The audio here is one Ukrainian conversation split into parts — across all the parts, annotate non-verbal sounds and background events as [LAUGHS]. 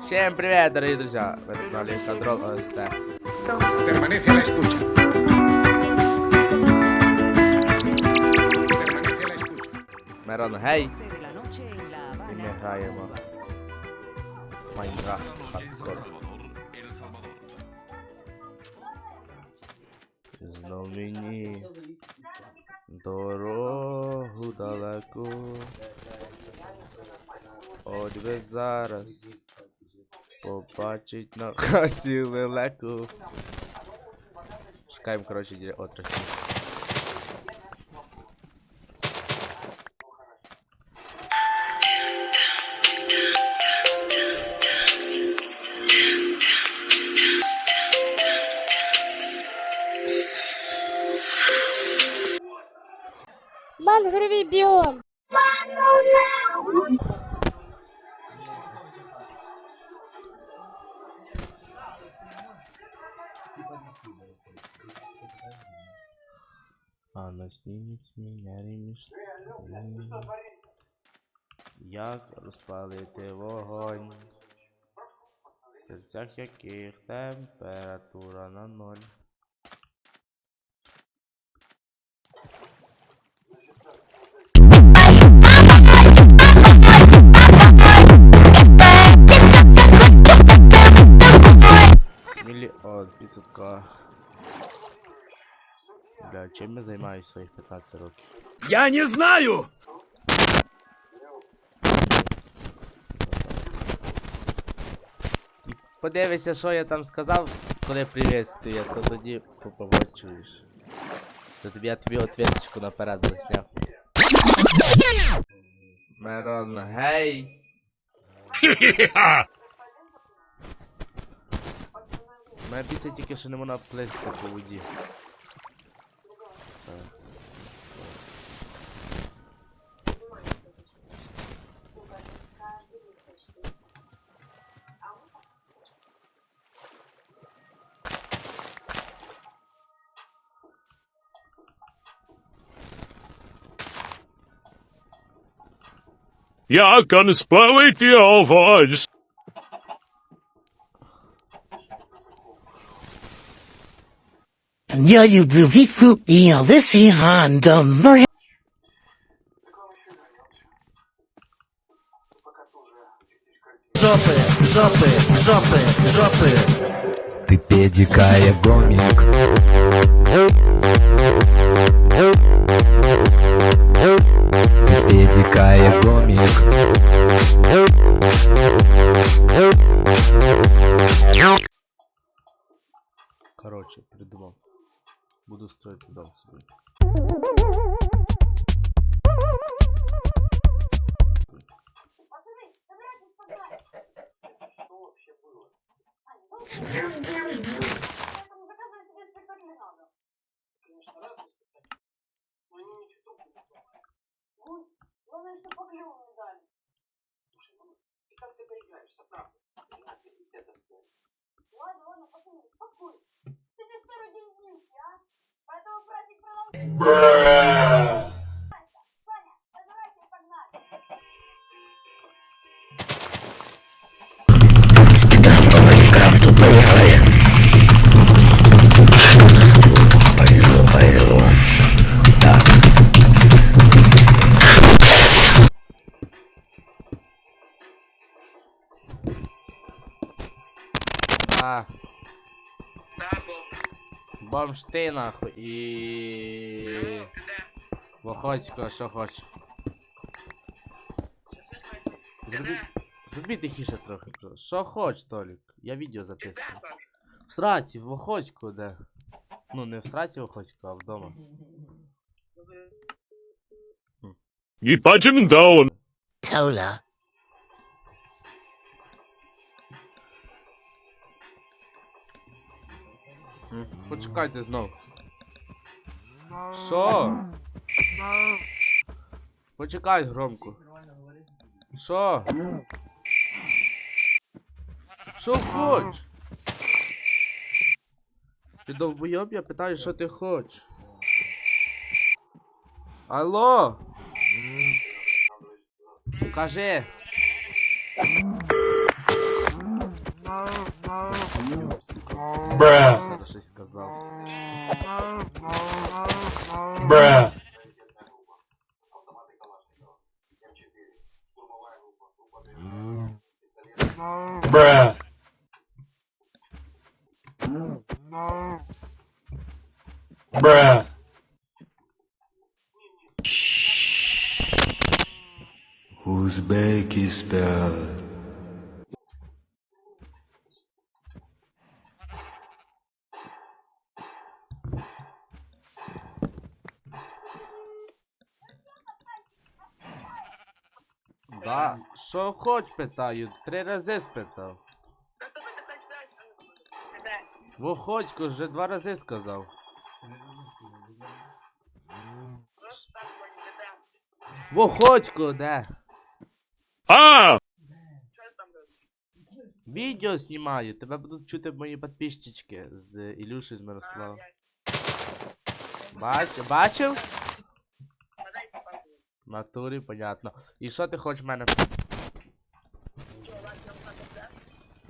Всем привет, дорогие друзья! Вы на канале Контрол ОСТ. Permanece a la escucha. Permanece a la escucha. Мирон, гей! de la noche en La І ми Habana. граємо. Майнкрафт хардкор. Знов мені дорогу далеку. От ви зараз побачить на [LAUGHS] хасі лелеку. Шукаємо, коротше, ді- отраслі. Мангровий А на сніміть мене реміш. Як розпалити вогонь? В серцях яких температура на ноль. Мільйон відсотка. Бля, чим я займаюсь своїх 15 років? Я не знаю! І подивися, що я там сказав, коли приветствую, то тоді побачуєш. Це тобі я тобі ответочку наперед засняв. Мирон, гей! Мене після тільки що не можна плисти по воді. Jag kan spela inte jag först. Я люблю віку і Олесі Гандом. Жопи, жопи, жопи, жопи. Ты педикая гомик Микая домик. Короче, придумал. Буду строить дом себе. Пацаны, собирайтесь Ладно, ладно, пацаны. Сегодня второй день днюхи, а? Поэтому праздник продолжается. Бомж ти нахуй і. Вохоцько, що хочеш. Зроби... Зроби тихіше трохи. просто. Що хоч, Толік? Я відео записую. В сраці, в Охоцьку, де? Ну, не в сраці в Охоцьку, а вдома. М, Почекайте знов. Що? Почекай громко. Що? Що хоч? Ти довбойоб, я питаю, що ти хочеш. Алло? Кажи. Бра. Зараз щось сказав. Bruh. Bruh. Bruh. Узбекистан. Да. Що хоч питаю? Три рази спитав. Виходько, вже два рази сказав. Виходько, де? А! Відео знімаю, тебе будуть чути мої підписчики з Ілюші з Мирослава. Бач, бачив? В Натурі, понятно. І що ти хочеш в мене?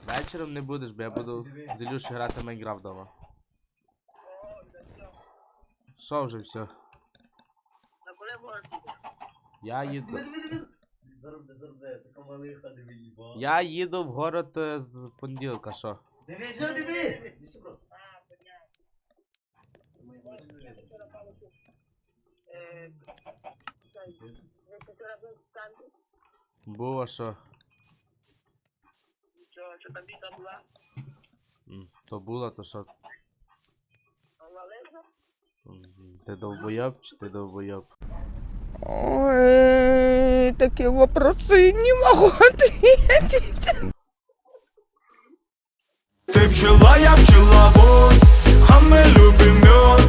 Вечором не будеш, бо я буду з Ілюші грати в Майнкрафт вдома. Що вже все? Я їду. Я їду в город е, з понеділка, що? Було що? Що там біта була? М, То було, то що? Валеза? М, Ти довбойоб чи ти довбойоб? Ой, такие вопросы не могу ответить. Ты пчела, я пчеловод, а мы любим мед.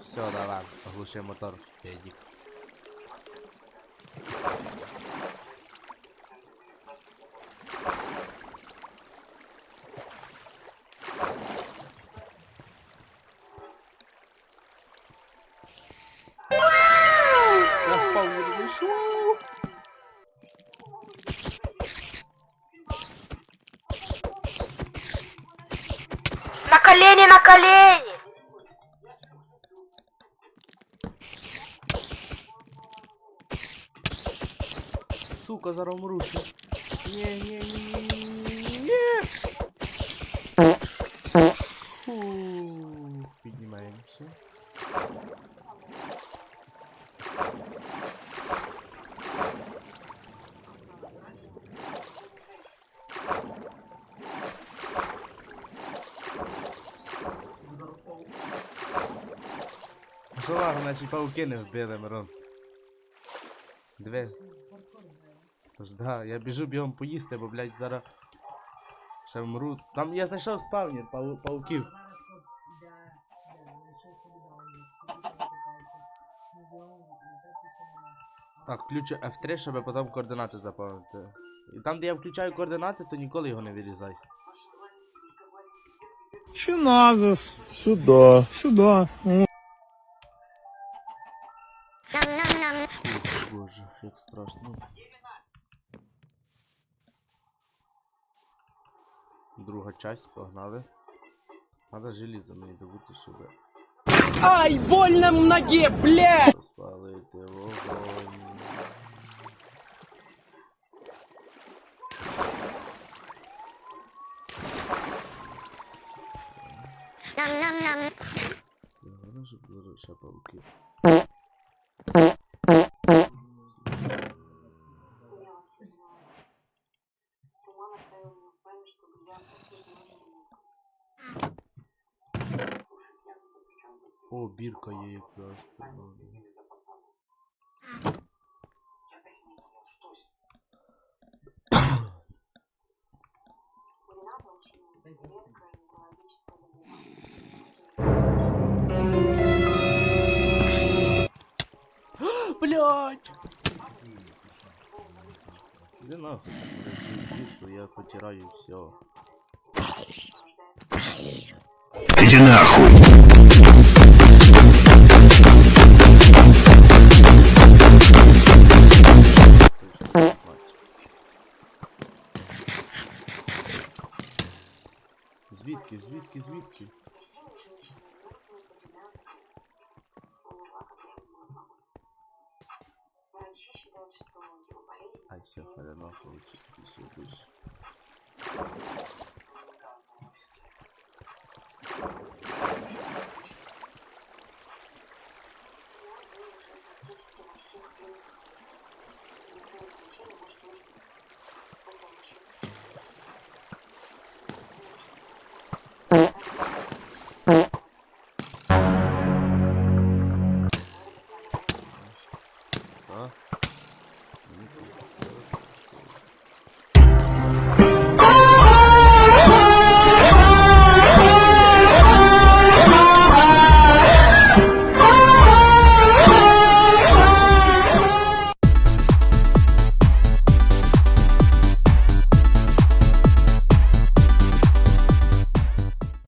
Все, давай, оглуши мотор, Федік. Колени, на колени! Сука, зараз умру ще. Ні, ні, ні. Фу, Піднімаємося. Ладно, наші пауки не вбили, Мирон. Диви. Тож да, я біжу бігом поїсти, бо, блядь, зараз ще вмру. Там я знайшов спавнір пау пауків. Так, включу F3, щоб потім координати заповнити. І там, де я включаю координати, то ніколи його не вирізай. Чи надо? Сюда. Сюда. Боже, як страшно. Друга часть, погнали. Надо желізо мені добути, щоб Ай, больно в ноге, блядь! розпалити вогонь. Були ще пауки. О, бірка є якраз. прикольно. Блять! Иди нахуй, то я потираю все. Иди нахуй. Звідки, звідки, звідки? Ай, все, хреново, сюдусь.